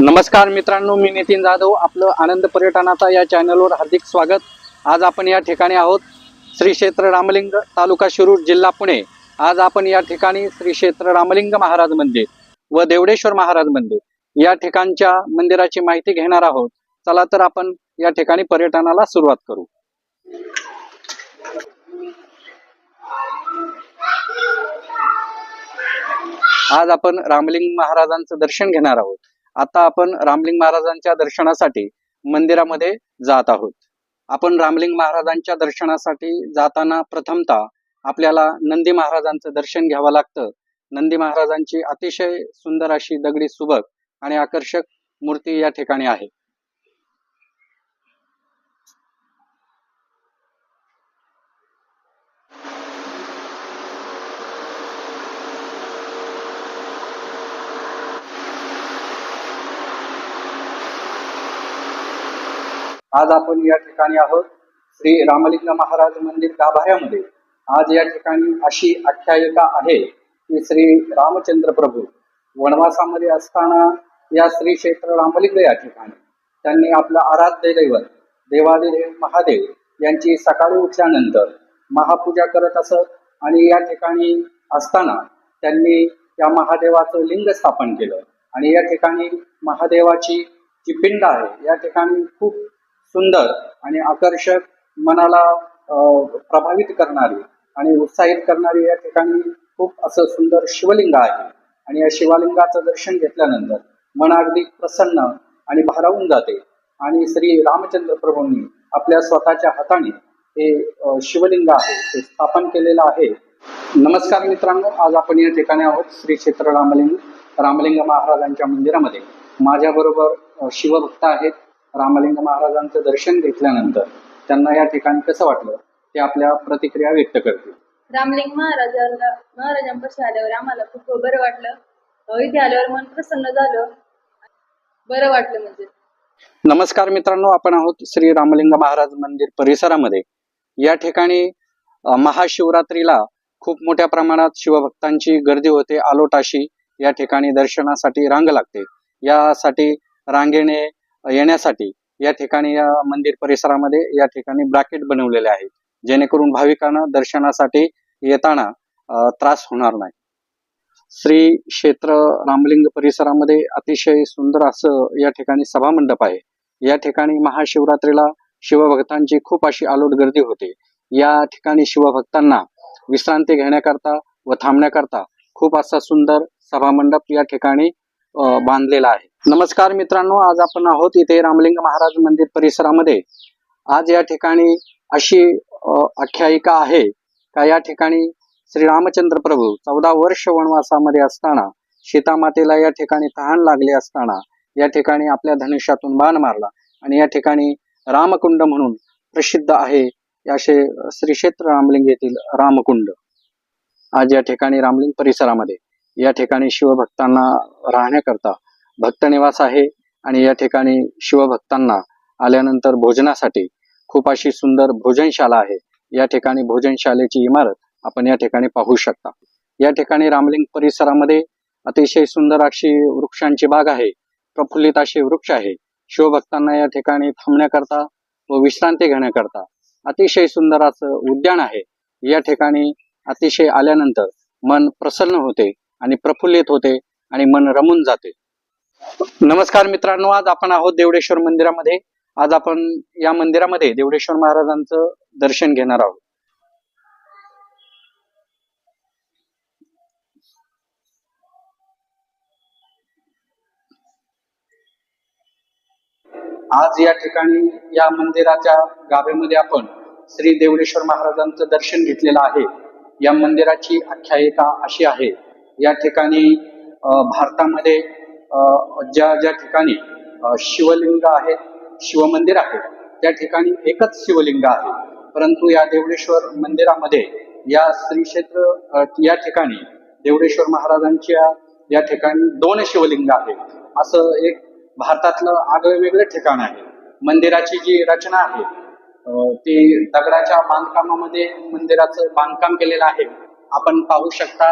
नमस्कार मित्रांनो मी नितीन जाधव. आपलं आनंद पर्यटनाचा या चॅनलवर हार्दिक स्वागत. आज आपण या ठिकाणी आहोत श्री क्षेत्र रामलिंग तालुका शिरूर जिल्हा पुणे. आज आपण या ठिकाणी श्री क्षेत्र रामलिंग महाराज मंदिर व देवडेश्वर महाराज मंदिर या ठिकाणच्या मंदिराची माहिती घेणार आहोत. चला तर आपण या ठिकाणी पर्यटनाला सुरुवात करू. आज आपण रामलिंग महाराजांचं दर्शन घेणार आहोत. आता आपण रामलिंग महाराजांच्या दर्शनासाठी मंदिरामध्ये जात आहोत. आपण रामलिंग महाराजांच्या दर्शनासाठी जाताना प्रथमतः आपल्याला नंदी महाराजांचं दर्शन घ्यावं लागतं. नंदी महाराजांची अतिशय सुंदर अशी दगडी सुबक आणि आकर्षक मूर्ती या ठिकाणी आहे. आज आपण या ठिकाणी आहोत. श्री रामलिंग महाराज मंदिर गाभाऱ्यामध्ये. आज या ठिकाणी अशी आख्यायिका आहे की श्री रामचंद्र प्रभू. वनवासामध्ये असताना या श्री क्षेत्र रामलिंग या ठिकाणी. त्यांनी आपलं आराध्य दैवत देवादिदेव महादेव यांची सकाळी उठल्यानंतर महापूजा करत असत आणि या ठिकाणी असताना त्यांनी या महादेवाचं लिंग स्थापन केलं. आणि या ठिकाणी महादेवाची जी पिंड आहे या ठिकाणी खूप सुंदर आणि आकर्षक मनाला प्रभावित करणारी आणि उत्साहित करणारी या ठिकाणी खूप असं सुंदर शिवलिंग आहे. आणि या शिवलिंगाचं दर्शन घेतल्यानंतर मन अगदी प्रसन्न आणि भारावून जाते. आणि श्री रामचंद्र प्रभूंनी आपल्या स्वतःच्या हाताने हे शिवलिंग आहे ते स्थापन केलेलं आहे. नमस्कार मित्रांनो आज आपण या ठिकाणी आहोत श्री क्षेत्र रामलिंग रामलिंग महाराजांच्या मंदिरामध्ये. माझ्याबरोबर शिवभक्त आहेत रामलिंग महाराजांचं दर्शन घेतल्यानंतर त्यांना या ठिकाणी कसं वाटलं? ते आपल्या प्रतिक्रिया व्यक्त करतील. रामलिंग महाराजांना महाराजांपाशी आल्यावर आम्हाला खूप बरं वाटलं. इथे आल्यावर मन प्रसन्न झालं. बरं वाटलं म्हणजे. नमस्कार मित्रांनो आपण आहोत श्री रामलिंग महाराज मंदिर परिसरामध्ये. या ठिकाणी महाशिवरात्रीला खूप मोठ्या प्रमाणात शिवभक्तांची गर्दी होते. आलोट अशी या ठिकाणी दर्शनासाठी रांग लागते. यासाठी रांगेने येण्यासाठी या ठिकाणी या मंदिर परिसरामध्ये या ठिकाणी ब्रॅकेट बनवलेले आहेत. जेणेकरून भाविकांना दर्शनासाठी येताना त्रास होणार नाही. श्री क्षेत्र रामलिंग परिसरामध्ये अतिशय सुंदर असं या ठिकाणी सभामंडप आहे. या ठिकाणी महाशिवरात्रीला शिवभक्तांची खूप अशी आलोट गर्दी होते. या ठिकाणी शिवभक्तांना विश्रांती घेण्याकरता व थांबण्याकरता खूप असा सुंदर सभामंडप या ठिकाणी बांधलेला आहे. नमस्कार मित्रांनो आज आपण आहोत इथे रामलिंग महाराज मंदिर परिसरामध्ये. आज या ठिकाणी अशी आख्यायिका आहे का या ठिकाणी श्री रामचंद्र प्रभू चौदा वर्ष वनवासामध्ये असताना सीतामातेला या ठिकाणी तहान लागले असताना या ठिकाणी आपल्या धनुष्यातून बाण मारला आणि या ठिकाणी रामकुंड म्हणून प्रसिद्ध आहे असे श्री क्षेत्र रामलिंग येथील रामकुंड. आज या ठिकाणी रामलिंग परिसरामध्ये या ठिकाणी शिवभक्तांना राहण्याकरता भक्तनिवास आहे आणि या ठिकाणी शिवभक्तांना आल्यानंतर भोजनासाठी खूप अशी सुंदर भोजनशाला आहे. या ठिकाणी भोजनशालेची इमारत आपण या ठिकाणी पाहू शकता. या ठिकाणी रामलिंग परिसरामध्ये अतिशय सुंदर अशी वृक्षांची बाग आहे. प्रफुल्लित असे वृक्ष आहे. शिवभक्तांना या ठिकाणी थांबण्याकरता व विश्रांती घेण्याकरता अतिशय सुंदर असं उद्यान आहे. या ठिकाणी अतिशय आल्यानंतर मन प्रसन्न होते. आणि प्रफुल्लित होते आणि मन रमून जाते. नमस्कार मित्रांनो आज आपण आहोत देवडेश्वर मंदिरामध्ये. आज आपण या मंदिरामध्ये देवडेश्वर महाराजांचं दर्शन घेणार आहोत. आज या ठिकाणी या मंदिराच्या गाभ्यामध्ये आपण श्री देवडेश्वर महाराजांचं दर्शन घेतलेलं आहे. या मंदिराची आख्यायिका अशी आहे. या ठिकाणी भारतामध्ये ज्या ज्या ठिकाणी शिवलिंग आहेत शिवमंदिर आहे त्या ठिकाणी एकच शिवलिंग आहे. परंतु या देवडेश्वर मंदिरामध्ये या श्री क्षेत्र या ठिकाणी देवडेश्वर महाराजांच्या या ठिकाणी दोन शिवलिंग आहेत. असं एक भारतातलं आगळं वेगळं ठिकाण आहे. मंदिराची जी रचना आहे ती दगडाच्या बांधकामामध्ये मंदिराचं बांधकाम केलेलं आहे. आपण पाहू शकता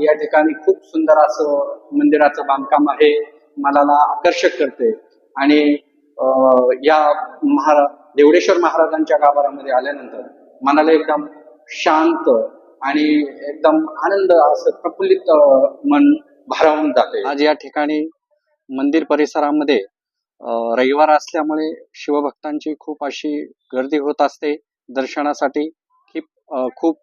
या ठिकाणी खूप सुंदर असं मंदिराचं बांधकाम आहे. मनाला आकर्षक करते. आणि या महारा देवडेश्वर महाराजांच्या गाभाऱ्यामध्ये आल्यानंतर मनाला एकदम शांत आणि एकदम आनंद असं प्रफुल्लित मन भारावून जाते. आज या ठिकाणी मंदिर परिसरामध्ये रविवार असल्यामुळे शिवभक्तांची खूप अशी गर्दी होत असते दर्शनासाठी की खूप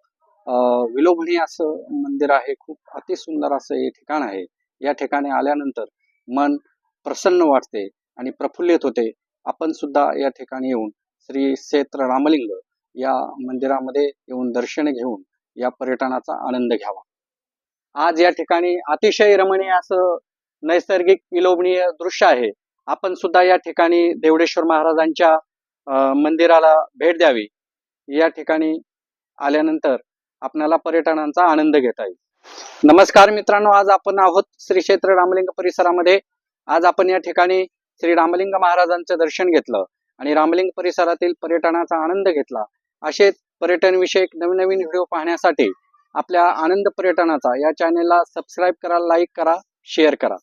विलोभणी विलोभनीय असं मंदिर आहे खूप अतिसुंदर असं हे ठिकाण आहे. या ठिकाणी आल्यानंतर मन प्रसन्न वाटते आणि प्रफुल्लित होते. आपण सुद्धा या ठिकाणी येऊन श्री क्षेत्र रामलिंग या मंदिरामध्ये येऊन दर्शन घेऊन या पर्यटनाचा आनंद घ्यावा. आज या ठिकाणी अतिशय रमणीय असं नैसर्गिक विलोभनीय दृश्य आहे. आपण सुद्धा या ठिकाणी देवडेश्वर महाराजांच्या मंदिराला भेट द्यावी. या ठिकाणी आल्यानंतर आपल्याला पर्यटनांचा आनंद घेता येईल. नमस्कार मित्रांनो आज आपण आहोत श्री क्षेत्र रामलिंग परिसरामध्ये. आज आपण या ठिकाणी श्री रामलिंग महाराजांचं दर्शन घेतलं आणि रामलिंग परिसरातील पर्यटनाचा आनंद घेतला. असेच पर्यटन विषयक नवीन नवीन व्हिडिओ पाहण्यासाठी आपल्या आनंद पर्यटनाचा या चॅनेलला सबस्क्राईब करा लाईक करा शेअर करा.